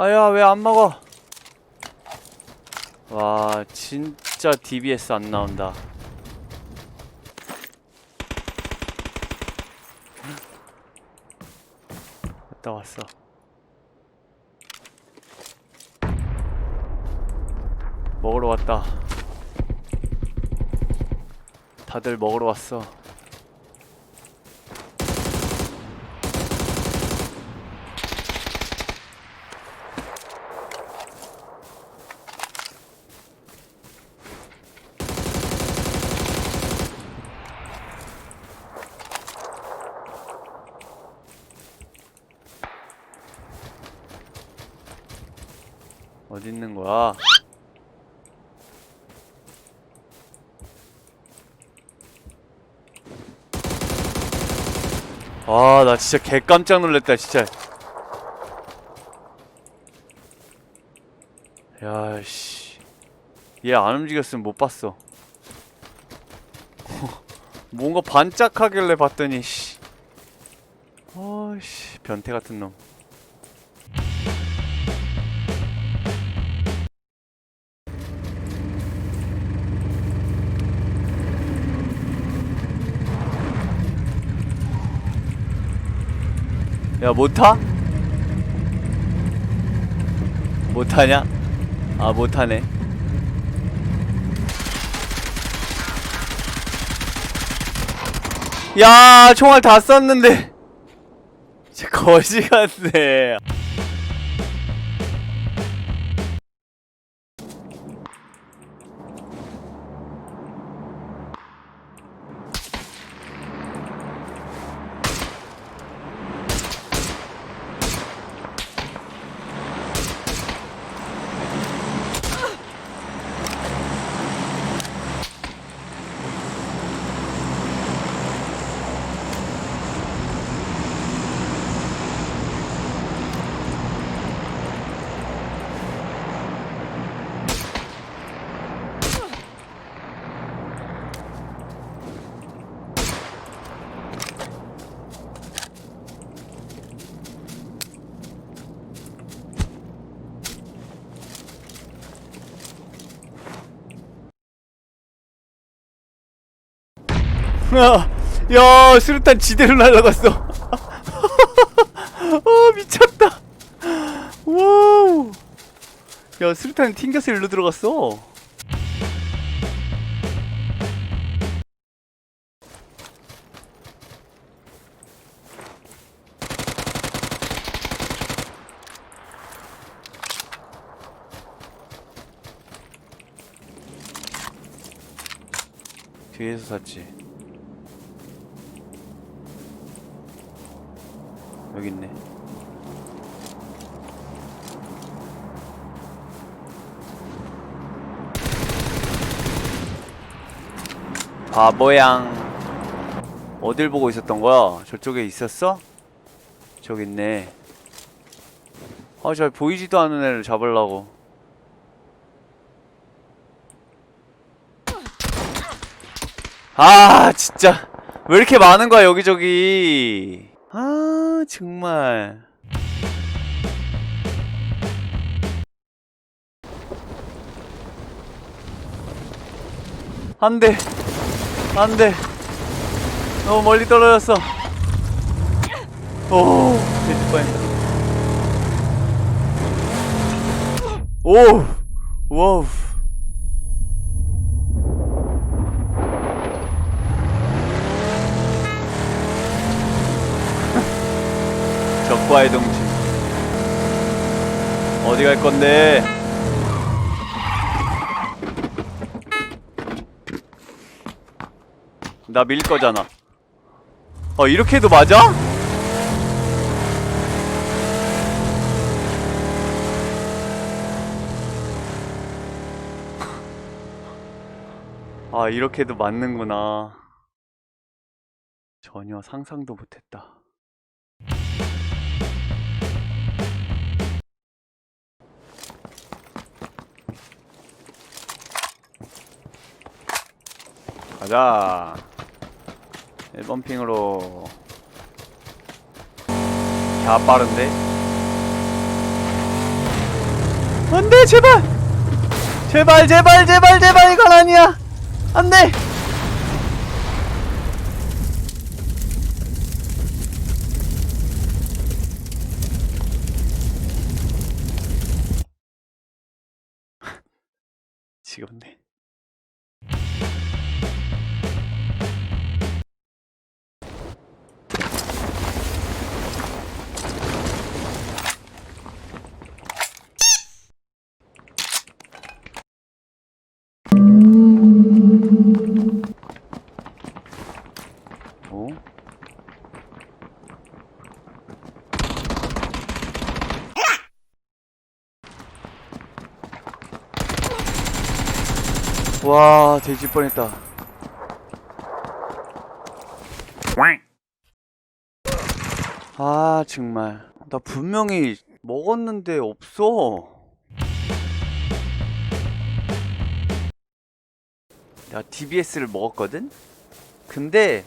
아야 왜 안 먹어? 와 진짜 DBS 안 나온다. 갔다 왔어. 먹으러 왔다. 다들 먹으러 왔어 어디 있는 거야? 아, 나 진짜 개 깜짝 놀랐다, 진짜. 야, 씨. 얘 안 움직였으면 못 봤어. 뭔가 반짝하길래 봤더니, 씨. 어씨, 변태 같은 놈. 야, 못 타? 못 타냐? 아, 못 타네. 야, 총알 다. 진짜 거지 같네. 야, 수류탄 지대로 날아갔어. 아, 미쳤다. 와우. 야, 수류탄 튕겨서 일로 들어갔어. 뒤에서 샀지. 여기 있네. 바보양. 어딜 보고 있었던 거야? 저쪽에 있었어? 저기 있네. 아, 잘 보이지도 않는 애를 잡으려고. 아, 진짜. 왜 이렇게 많은 거야, 여기저기. 아, 정말. 안 돼. 안 돼. 너무 멀리 떨어졌어. 오, 돼지 뻔했다. 오, 와우. 적과의 동지. 어디 갈 건데? 나 밀 거잖아. 어, 이렇게 해도 맞아? 아, 이렇게 해도 맞는구나. 전혀 상상도 못했다. 가자 1번 핑으로. 다 빠른데? 안돼 제발! 제발 제발 제발 제발 이건 아니야! 안돼! 지겹네 와, 돼지 뻔했다. 아, 정말. 나 분명히 먹었는데 없어. 야, DBS를 먹었거든? 근데,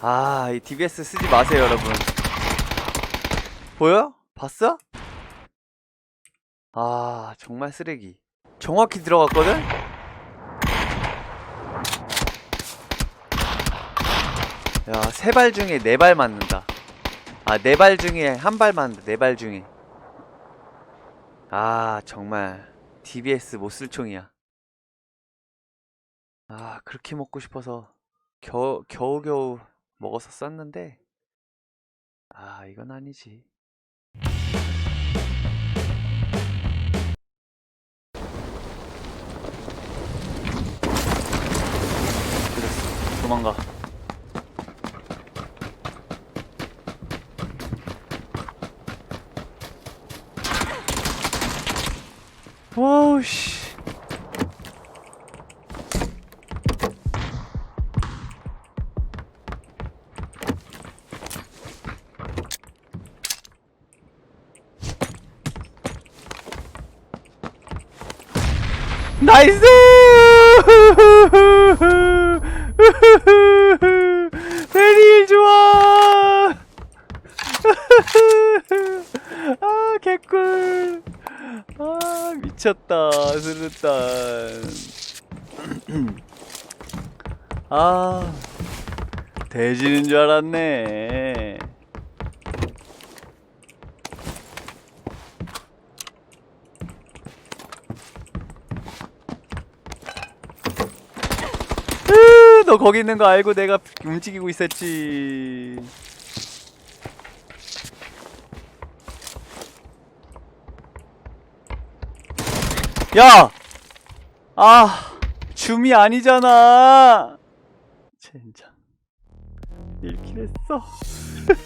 아, 이 DBS 쓰지 마세요, 여러분. 보여? 봤어? 아, 정말 쓰레기. 정확히 들어갔거든? 야, 세 발 중에 네 발 맞는다. 아, 네 발 중에 한 발 맞는다. 네 발 중에. 아, 정말. DBS 못 쓸 총이야. 아, 그렇게 먹고 싶어서 겨우, 겨우겨우 먹어서 쌌는데. 아, 이건 아니지. 도망가. 와우, 씨. 나이스! 베리 좋아! 아, 개꿀! 아, 미쳤다, 스르탄. 아, 돼지는 줄 알았네. 으, 너 거기 있는 거 알고 내가 움직이고 있었지. 야! 아, 줌이 아니잖아. 젠장. 1킬 했어.